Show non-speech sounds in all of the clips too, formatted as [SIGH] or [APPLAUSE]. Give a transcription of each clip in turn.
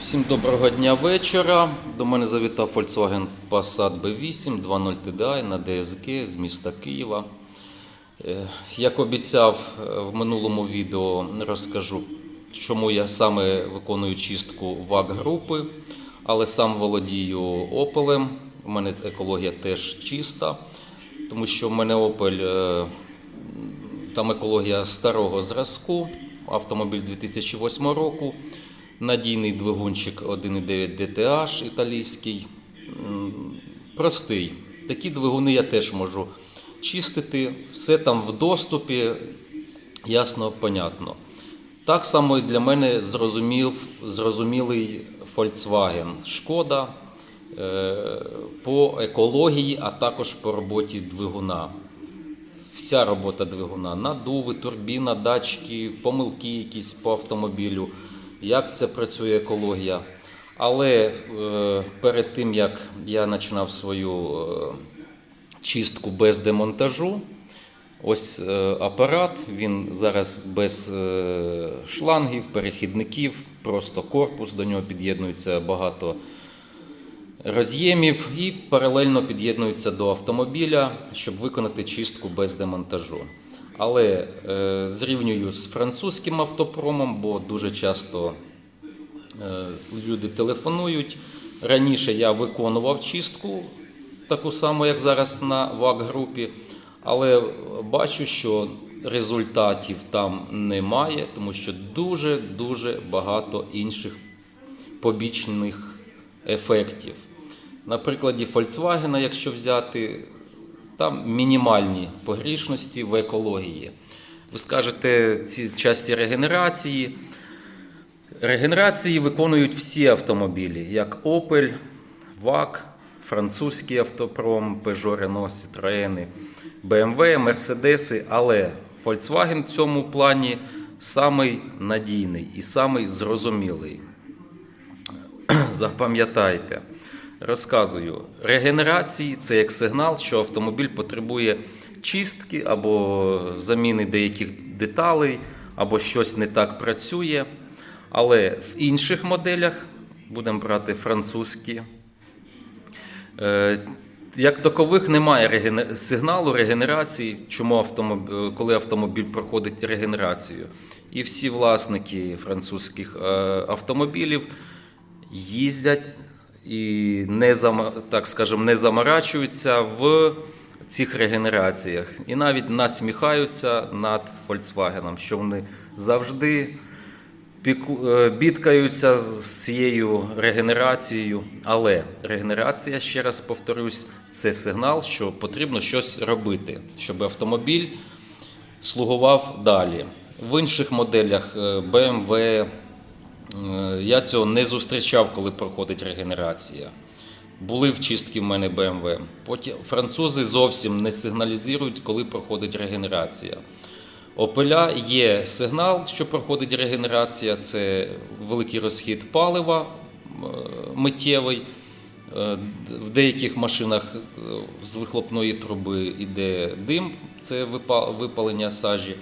Всім доброго дня вечора. До мене завітав Volkswagen Passat B8 2.0 TDI на DSG з міста Києва. Е, Як обіцяв е, в минулому відео, розкажу, чому я саме виконую чистку ВАК групи, але сам володію Opel. У мене екологія теж чиста, тому що в мене Opel е, там екологія старого зразку, автомобіль 2008 року, надійний двигунчик 1.9 DTH італійський. Простий. Такі двигуни я теж можу чистити. Все там в доступі, ясно, понятно. Так само і для мене зрозумів, зрозумілий Volkswagen Шкода е, по екології, а також по роботі двигуна вся робота двигуна, надуви, турбіна, датчики, помилки якісь по автомобілю, як це працює екологія. Але е, перед тим як я починав свою е, чистку без демонтажу, ось е, апарат, він зараз без шлангів, перехідників, просто корпус, до нього під'єднується багато роз'ємів і паралельно під'єднуються до автомобіля, щоб виконати чистку без демонтажу. Але е, зрівнюю з французьким автопромом, бо дуже часто е, люди телефонують. Раніше я виконував чистку, таку саму, як зараз на ВАК-групі, але бачу, що результатів там немає, тому що дуже-дуже багато інших побічних ефектів. На прикладі Volkswagen, якщо взяти, там мінімальні погрішності в екології. Ви скажете, ці часті регенерації. Регенерації виконують всі автомобілі, як Opel, VAG, французький автопром, Peugeot, Renault, Citroën, BMW, Mercedes, але Volkswagen в цьому плані самий надійний і самий зрозумілий. [CLEARS THROAT] Запам'ятайте, розказую, регенерації це як сигнал, що автомобіль потребує чистки або заміни деяких деталей, або щось не так працює. Але в інших моделях будемо брати французькі. е, Як такових немає сигналу регенерації, чому автомобіль, коли автомобіль проходить регенерацію. І всі власники французьких е, автомобілів їздять і не так скажем, не заморачуються в цих регенераціях. І навіть насміхаються над Volkswagen, що вони завжди е, бідкаються з цією регенерацією. Але регенерація, ще раз повторюсь, це сигнал, що потрібно щось робити, щоб автомобіль слугував далі. В інших моделях е, BMW я цього не зустрічав, коли проходить регенерація. Були в чистки в мене BMW. Потім французи зовсім не сигналізують, коли проходить регенерація. Опеля є сигнал, що проходить регенерація, це великий розхід палива е, миттєвий. Е, В деяких машинах е, з вихлопної труби йде дим, це випалення сажі.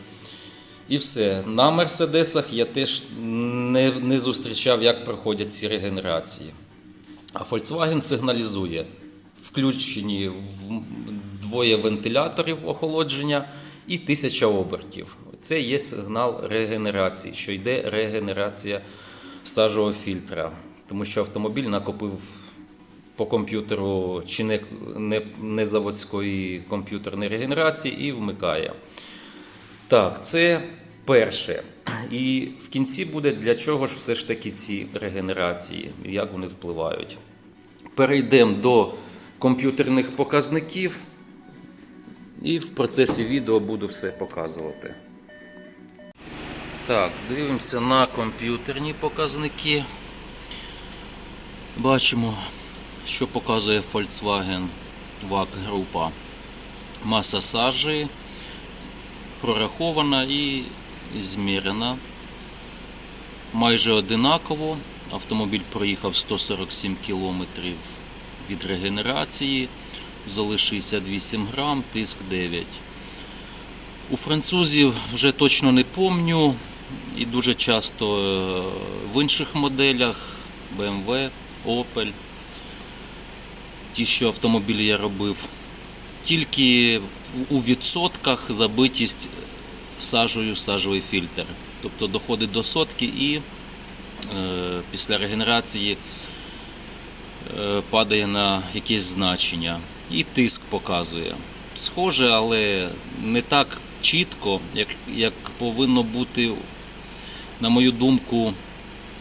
І все. На Мерседесах я теж не, не зустрічав, як проходять ці регенерації. А Volkswagen сигналізує. Включені двоє вентиляторів охолодження і 1000 обертів. Це є сигнал регенерації, що йде регенерація сажового фільтра. Тому що автомобіль накопив по комп'ютеру чи не, не, не заводської комп'ютерної регенерації і вмикає. Так, це перше. І в кінці буде для чого ж все ж таки ці регенерації, як вони впливають. Перейдемо до комп'ютерних показників, і в процесі відео буду все показувати. Так, дивимося на комп'ютерні показники. Бачимо, що показує Volkswagen VAG група. Маса сажі прорахована і змірена. Майже одинаково. Автомобіль проїхав 147 км від регенерації, золи 68 грам, тиск 9. У французів вже точно не помню, і дуже часто е, в інших моделях BMW, Opel. Ті, що автомобілі я робив. Тільки у відсотках забитість сажею сажовий фільтр. Тобто доходить до сотки і е, після регенерації е, падає на якесь значення. І тиск показує. Схоже, але не так чітко, як, як повинно бути, на мою думку,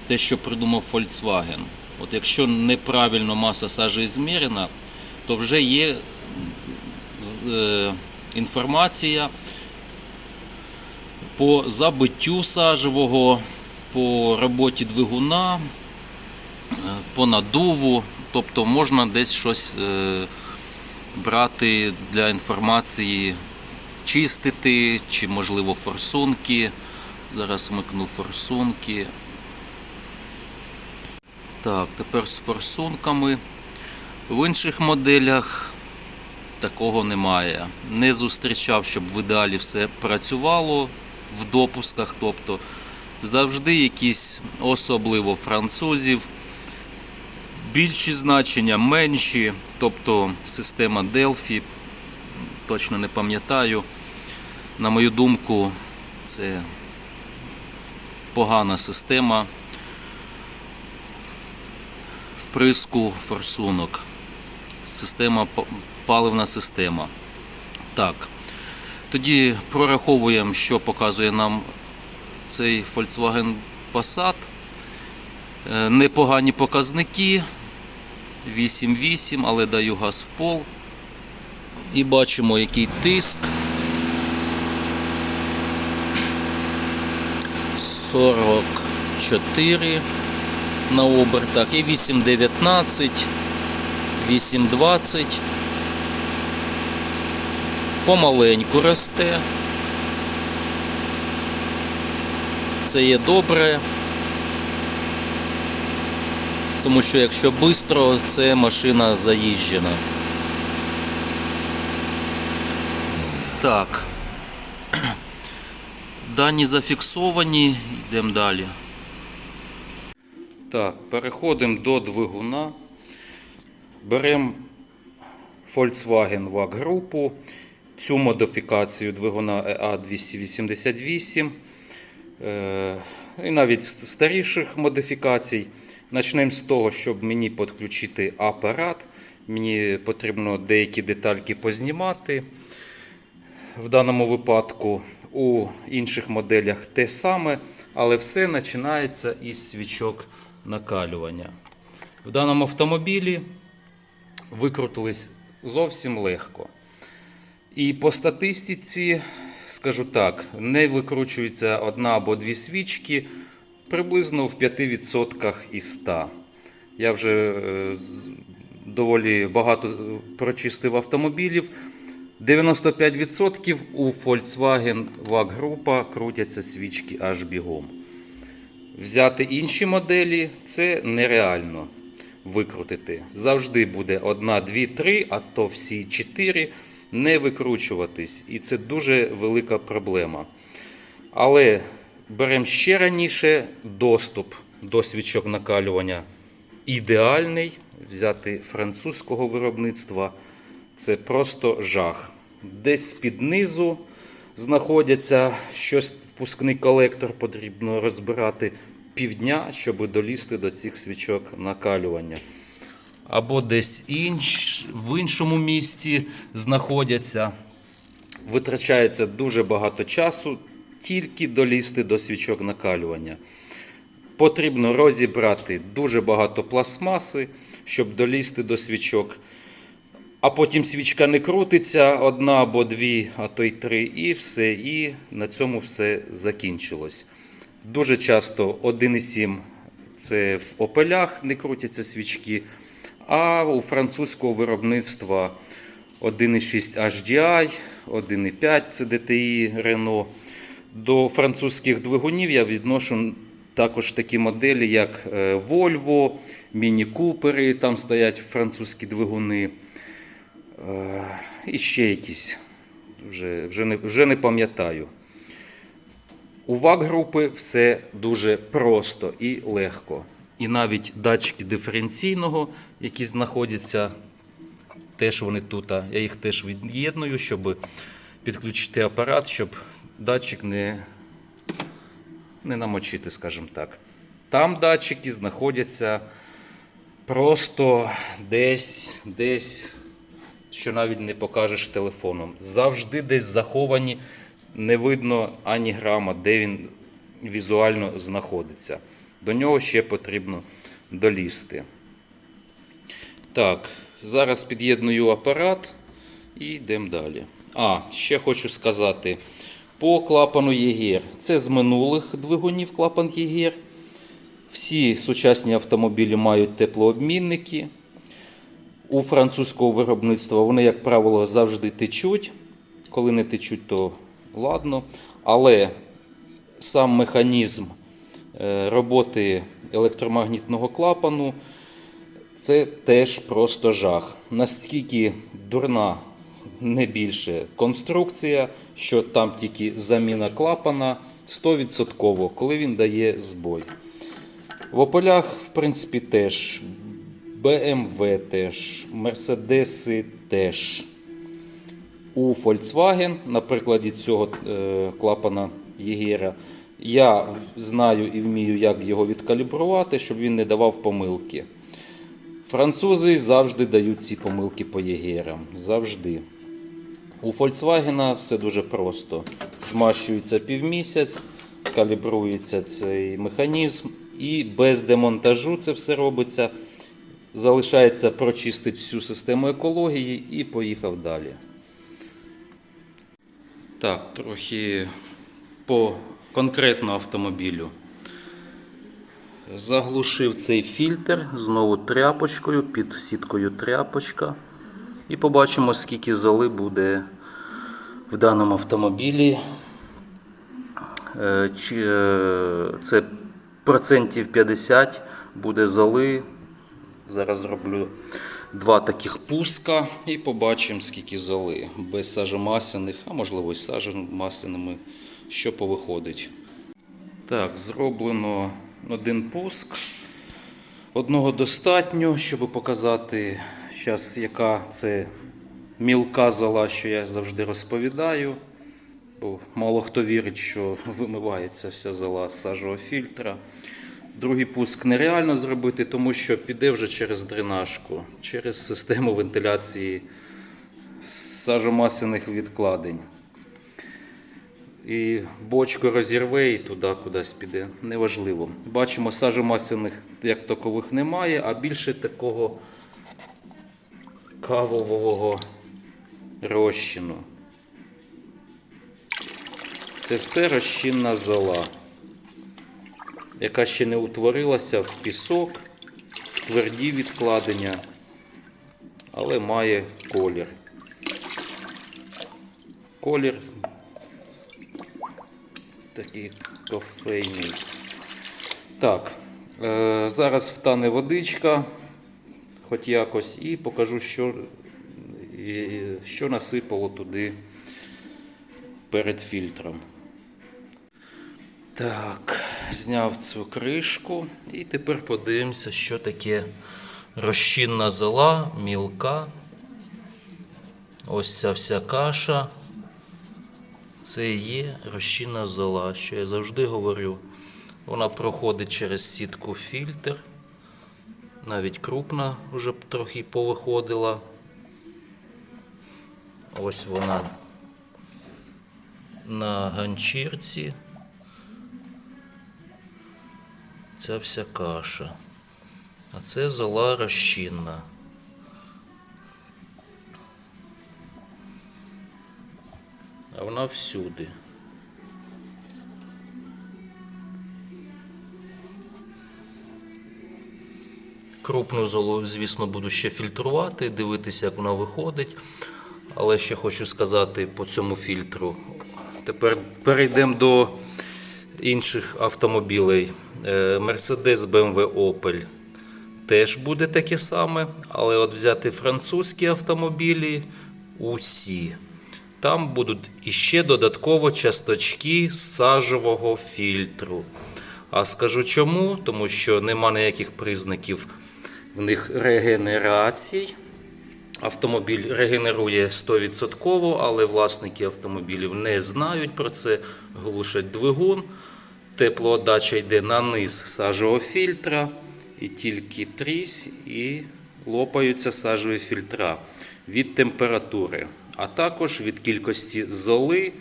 те, що придумав Volkswagen. От якщо неправильно маса сажі змірена, то вже є е, інформація по забиттю сажевого, по роботі двигуна, е, по надуву. Тобто можна десь щось е, брати для інформації, чистити, чи можливо форсунки. Зараз вмикну форсунки. Так, тепер з форсунками. В інших моделях такого немає. Не зустрічав, щоб в ідеалі все працювало в допусках. Тобто завжди якісь, особливо французів, більші значення, менші, тобто система Delphi, точно не пам'ятаю. На мою думку, це погана система вприску форсунок. Система паливна система. Так. Тоді прораховуємо, що показує нам цей Volkswagen Passat. Е, Непогані показники. 8,8, але даю газ в пол. І бачимо, який тиск. 44 на обертах і 8,19, 8,20. Помаленьку росте. Це є добре. Тому що якщо швидко, це машина заїжджена. Так. Дані зафіксовані, йдемо далі. Так, переходимо до двигуна. Беремо Volkswagen VAG групу, цю модифікацію двигуна EA288 е, і навіть з старіших модифікацій. Почнемо з того, щоб мені підключити апарат. Мені потрібно деякі детальки познімати. В даному випадку у інших моделях те саме, але все починається із свічок накалювання. В даному автомобілі викрутились зовсім легко. І по статистиці, скажу так, не викручується одна або дві свічки приблизно в 5% із 100. Я вже е, доволі багато прочистив автомобілів. 95% у Volkswagen VAG група крутяться свічки аж бігом. Взяти інші моделі це нереально викрутити. Завжди буде одна, дві, три, а то всі чотири не викручуватись. І це дуже велика проблема. Але беремо ще раніше доступ до свічок накалювання ідеальний. Взяти французького виробництва це просто жах. Десь під низу знаходяться щось, впускний колектор потрібно розбирати півдня, щоб долізти до цих свічок накалювання. Або десь інш, в іншому місці знаходяться. Витрачається дуже багато часу тільки долізти до свічок накалювання. Потрібно розібрати дуже багато пластмаси, щоб долізти до свічок. А потім свічка не крутиться, одна або дві, а то й три, і все. І на цьому все закінчилось. Дуже часто 1,7 це в опелях не крутяться свічки, а у французького виробництва 1,6 HDI, 1,5 це DTI Renault. До французьких двигунів я відношу також такі моделі, як е, Volvo, Міні Купери, там стоять французькі двигуни. Е, І ще якісь, вже, вже, не, вже не пам'ятаю. У ВАГ групи все дуже просто і легко. і навіть датчики диференційного, які знаходяться, теж вони тут. Я їх теж від'єдную, щоб підключити апарат, щоб датчик не, не намочити, скажімо так. Там датчики знаходяться просто десь, десь, що навіть не покажеш телефоном. Завжди десь заховані, не видно ані грама, де він візуально знаходиться. До нього ще потрібно долізти. Так, зараз під'єдную апарат і йдемо далі. А, ще хочу сказати по клапану ЄГР. Це з минулих двигунів клапан ЄГР. Всі сучасні автомобілі мають теплообмінники. У французького виробництва вони, як правило, завжди течуть. Коли не течуть, то ладно. Але сам механізм е, роботи електромагнітного клапану це теж просто жах. Наскільки дурна, не більше конструкція, що там тільки заміна клапана 100%, коли він дає збой. В Ополях, в принципі, теж. BMW теж, Мерседеси теж. У Volkswagen, на прикладі цього е, клапана Єгера, я знаю і вмію, як його відкалібрувати, щоб він не давав помилки. Французи завжди дають ці помилки по Єгерам. Завжди. У Volkswagen все дуже просто. Змащується півмісяць, калібрується цей механізм, і без демонтажу це все робиться. Залишається прочистити всю систему екології і поїхав далі. Так, трохи по конкретно автомобілю. Заглушив цей фільтр знову тряпочкою, під сіткою тряпочка. І побачимо, скільки золи буде в даному автомобілі. Е, е, Це процентів 50 буде золи. Зараз зроблю два таких пуска і побачимо, скільки золи. Без сажомасляних, а можливо і з що повиходить. Так, зроблено один пуск. Одного достатньо, щоб показати, зараз, яка це мілка зола, що я завжди розповідаю. Бо мало хто вірить, що вимивається вся зола з сажового фільтра. Другий пуск нереально зробити, тому що піде вже через дренажку, через систему вентиляції сажомасляних відкладень. І бочку розірве і туди кудись піде. Неважливо. Бачимо, сажомасляних як такових немає, а більше такого кавового розчину. Це все розчинна зола яка ще не утворилася в пісок, в тверді відкладення, але має колір. Колір такий кофейний. Так, е, зараз втане водичка, хоч якось, і покажу, що, що насипало туди перед фільтром. Так, зняв цю кришку і тепер подивимося, що таке розчинна зола, мілка. Ось ця вся каша. Це і є розчинна зола, що я завжди говорю. Вона проходить через сітку фільтр. Навіть крупна вже трохи повиходила. Ось вона на ганчірці. Ця вся каша. А це зола розчинна. А вона всюди. Крупну золу, звісно, буду ще фільтрувати, дивитися, як вона виходить. Але ще хочу сказати по цьому фільтру. Тепер перейдемо до інших автомобілей. Е, Mercedes, BMW, Opel теж буде таке саме, але от взяти французькі автомобілі усі. Там будуть іще додатково часточки сажового фільтру. А скажу чому? Тому що нема ніяких признаків в них регенерацій. Автомобіль регенерує 100%, але власники автомобілів не знають про це, глушать двигун. Теплоотдача йде на низ сажового фільтра, і тільки трісь і лопаються сажові фільтра від температури, а також від кількості золи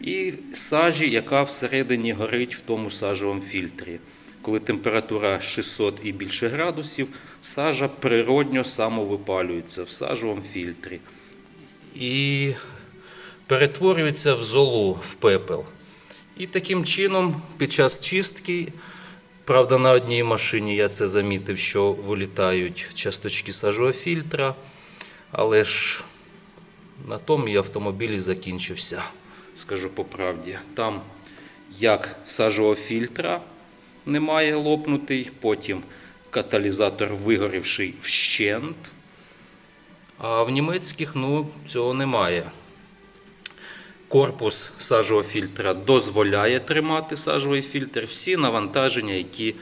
і сажі, яка всередині горить в тому сажовому фільтрі. Коли температура 600 і більше градусів, сажа природньо самовипалюється в сажовому фільтрі і перетворюється в золу, в пепел. І таким чином, під час чистки, правда, на одній машині я це замітив, що вилітають часточки сажового фільтра, але ж на тому і автомобіль закінчився, скажу по правді. Там як сажового фільтра немає лопнутий, потім каталізатор вигорівший вщент. А в німецьких ну, цього немає. Корпус сажового фільтра дозволяє тримати сажовий фільтр. Всі навантаження, які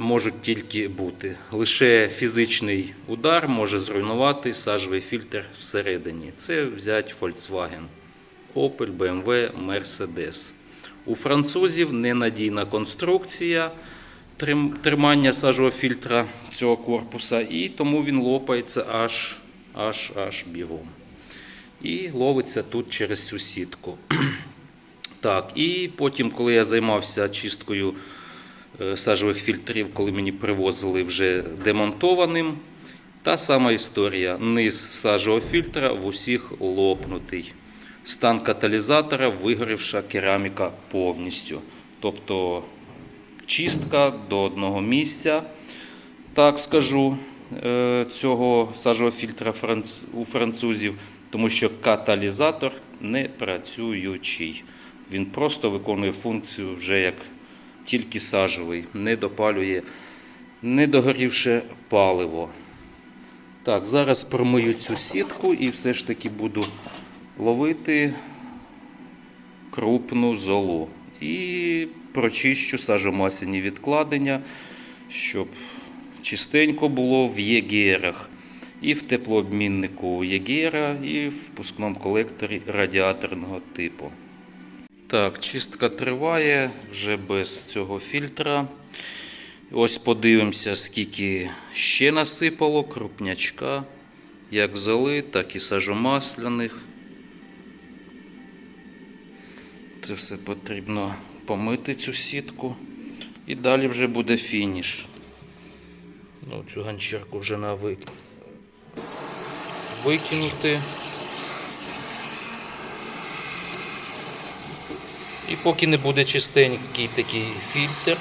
можуть тільки бути. Лише фізичний удар може зруйнувати сажовий фільтр всередині. Це взять Volkswagen, Opel, BMW, Mercedes. У французів ненадійна конструкція тримання сажового фільтра цього корпуса, і тому він лопається аж, аж, аж бігом. І ловиться тут через цю сітку. [CLEARS THROAT] Так, і потім, коли я займався чисткою сажових фільтрів, коли мені привозили вже демонтованим, та сама історія. Низ сажового фільтра в усіх лопнутий. Стан каталізатора вигорівша кераміка повністю. Тобто чистка до одного місця, так скажу, е, цього сажового фільтра у французів, тому що каталізатор не працюючий. Він просто виконує функцію вже як тільки сажовий, не допалює недогорівше паливо. Так, зараз промию цю сітку і все ж таки буду ловити крупну золу. І прочищу сажомасляні відкладення, щоб чистенько було в єгерах. І в теплообміннику єгера, і в впускному колекторі радіаторного типу. Так, чистка триває вже без цього фільтра. Ось подивимося, скільки ще насипало крупнячка, як золи, так і сажомасляних. Це все потрібно помити цю сітку. І далі вже буде фініш. Ну, цю ганчірку вже на викинути. І поки не буде чистенький такий фільтр,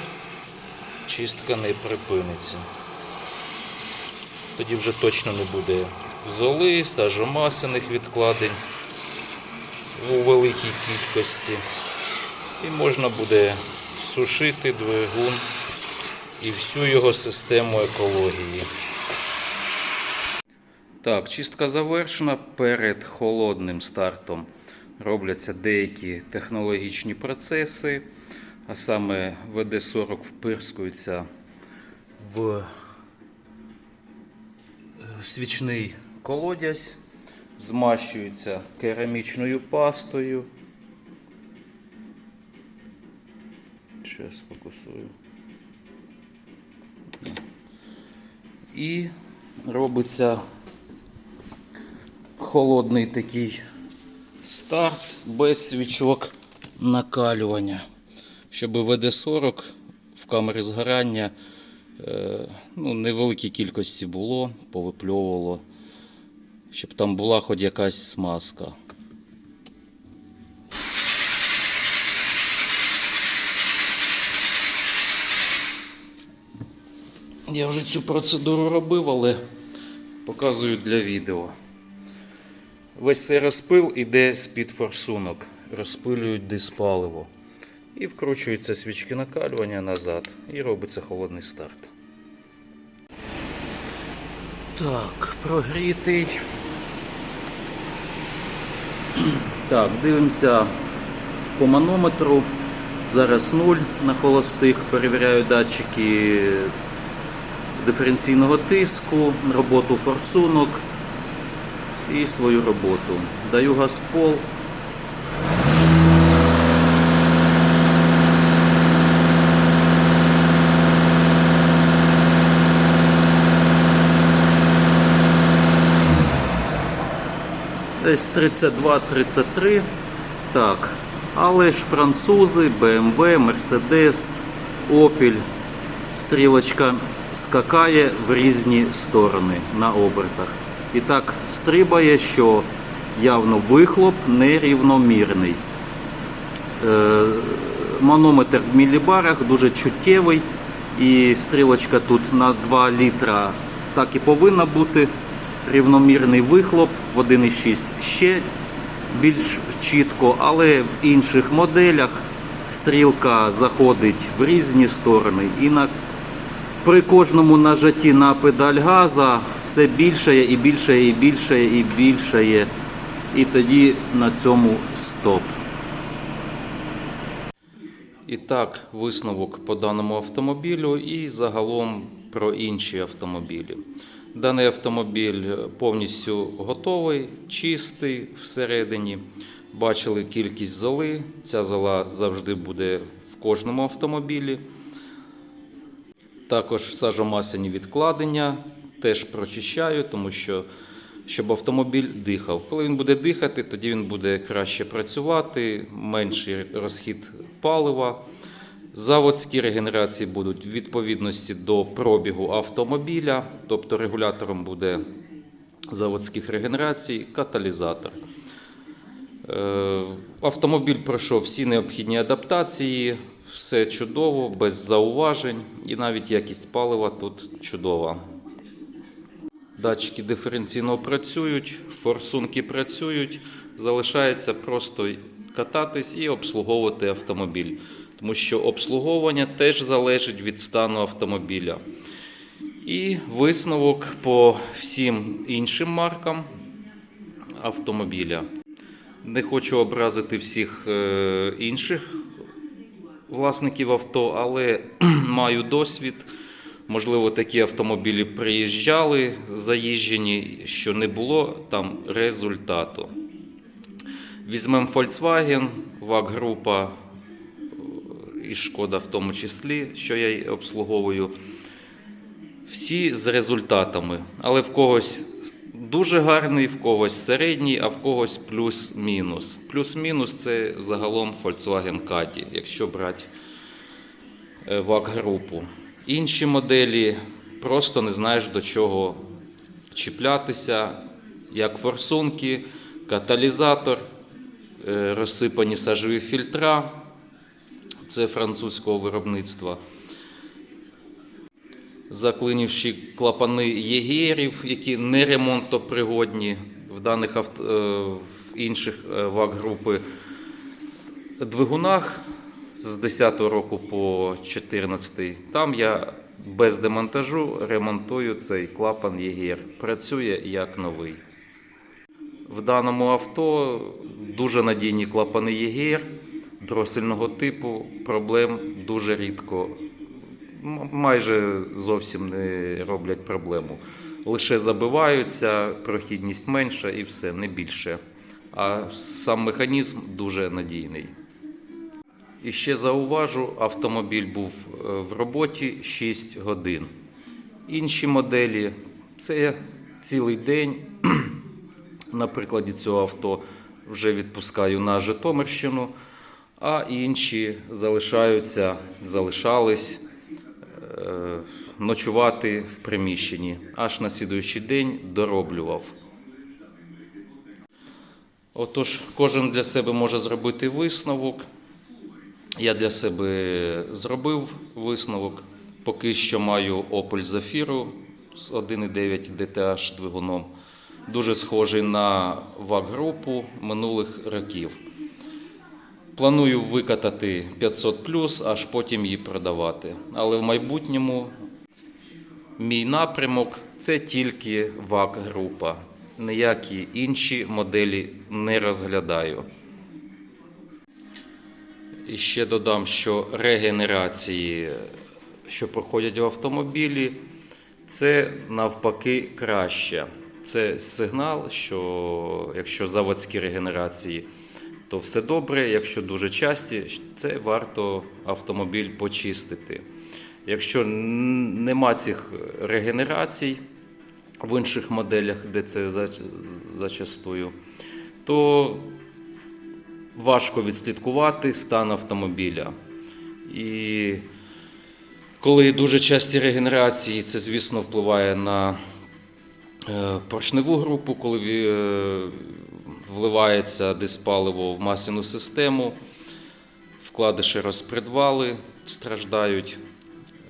чистка не припиниться. Тоді вже точно не буде золи, сажомасляних відкладень у великій кількості. І можна буде сушити двигун і всю його систему екології. Так, чистка завершена. Перед холодним стартом робляться деякі технологічні процеси, а саме ВД-40 впирскується в е, свічний колодязь, змащується керамічною пастою. Зараз фокусую. І робиться холодний такий старт без свічок накалювання, щоб ВД-40 в камері згорання е, ну, невеликій кількості було, повипльовувало, щоб там була хоч якась смазка. Я вже цю процедуру робив, але показую для відео. Весь цей розпил іде з-під форсунок, розпилюють диспаливо. І вкручуються свічки накалювання назад. І робиться холодний старт. Так, прогрітий. [CLEARS THROAT] Так, дивимося по манометру. Зараз нуль на холостих. Перевіряю датчики диференційного тиску, роботу форсунок і свою роботу. Даю газ в пол. Десь 32-33. Так. Але ж французи, BMW, Mercedes, Opel. Стрілочка скакає в різні сторони на обертах. І так стрибає, що явно вихлоп нерівномірний. Е, Манометр в мілібарах дуже чуттєвий. І стрілочка тут на 2 літра так і повинна бути. Рівномірний вихлоп в 1,6 ще більш чітко, але в інших моделях стрілка заходить в різні сторони. І на, при кожному нажатті на педаль газа все більшає і більшає, і більшає, і більшає. І тоді на цьому стоп. І так, висновок по даному автомобілю і загалом про інші автомобілі. Даний автомобіль повністю готовий, чистий всередині. Бачили кількість золи. Ця зола завжди буде в кожному автомобілі. Також сажомасяні відкладення теж прочищаю, тому що щоб автомобіль дихав. Коли він буде дихати, тоді він буде краще працювати, менший розхід палива. Заводські регенерації будуть в відповідності до пробігу автомобіля, тобто регулятором буде заводських регенерацій, каталізатор. Е, Автомобіль пройшов всі необхідні адаптації, все чудово, без зауважень, і навіть якість палива тут чудова. Датчики диференційно працюють, форсунки працюють, залишається просто кататись і обслуговувати автомобіль, тому що обслуговування теж залежить від стану автомобіля. І висновок по всім іншим маркам автомобіля. Не хочу образити всіх е, інших власників авто, але [CLEARS THROAT] маю досвід. Можливо, такі автомобілі приїжджали заїжджені, що не було там результату. Візьмемо Volkswagen, VAG група і Шкода в тому числі, що я обслуговую. Всі з результатами, але в когось дуже гарний, в когось середній, а в когось плюс-мінус. Плюс-мінус це загалом Volkswagen Caddy, якщо брати е, ВАГ-групу. Інші моделі просто не знаєш до чого чіплятися, як форсунки, каталізатор, е, розсипані сажові фільтра. Це французького виробництва. Заклинівші клапани єгерів, які не ремонтопригодні в даних авто, е, в інших е, ВАГ-групи двигунах з 10 року по 14. Там я без демонтажу ремонтую цей клапан єгер. Працює як новий. В даному авто дуже надійні клапани єгер дросельного типу. Проблем дуже рідко майже зовсім не роблять проблему. Лише забиваються, прохідність менша і все, не більше. А сам механізм дуже надійний. І ще зауважу, автомобіль був е, в роботі 6 годин. Інші моделі це цілий день. [CLEARS THROAT] На прикладі цього авто вже відпускаю на Житомирщину, а інші залишаються, залишались ночувати в приміщенні. Аж на слідуючий день дороблював. Отож, кожен для себе може зробити висновок. Я для себе зробив висновок. Поки що маю Opel Zafira з 1,9 DTH двигуном. Дуже схожий на ВАГ-групу минулих років. Планую викатати 500 аж потім її продавати. Але в майбутньому мій напрямок це тільки ВАГ-група. Ніякі інші моделі не розглядаю. І ще додам, що регенерації, що проходять в автомобілі, це навпаки краще. Це сигнал, що якщо заводські регенерації, то все добре. Якщо дуже часті, це варто автомобіль почистити. Якщо нема цих регенерацій в інших моделях, де це зачастую, то важко відслідкувати стан автомобіля. І коли дуже часті регенерації, це, звісно, впливає на е, поршневу групу, коли е, вливається диспаливо в масляну систему, вкладиші розпредвали страждають.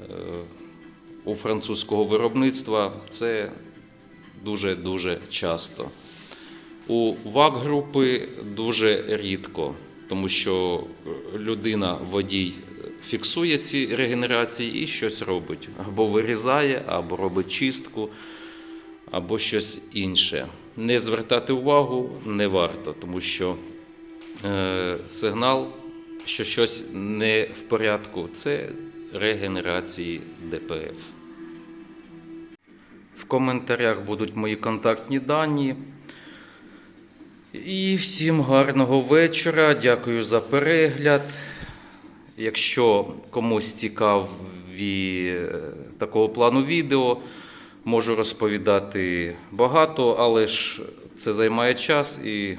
Е, У французького виробництва це дуже-дуже часто. У ВАК-групи дуже рідко, тому що людина, водій, фіксує ці регенерації і щось робить. Або вирізає, або робить чистку, або щось інше. Не звертати увагу не варто, тому що е, сигнал, що щось не в порядку, це регенерації ДПФ. В коментарях будуть мої контактні дані. І всім гарного вечора. Дякую за перегляд. Якщо комусь цікаві е, такого плану відео, можу розповідати багато, але ж це займає час і е,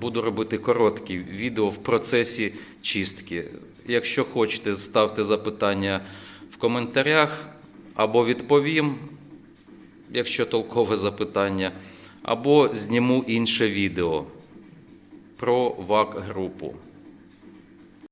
буду робити короткі відео в процесі чистки. Якщо хочете, ставте запитання в коментарях або відповім, якщо толкове запитання, або зніму інше відео про ВАК-групу.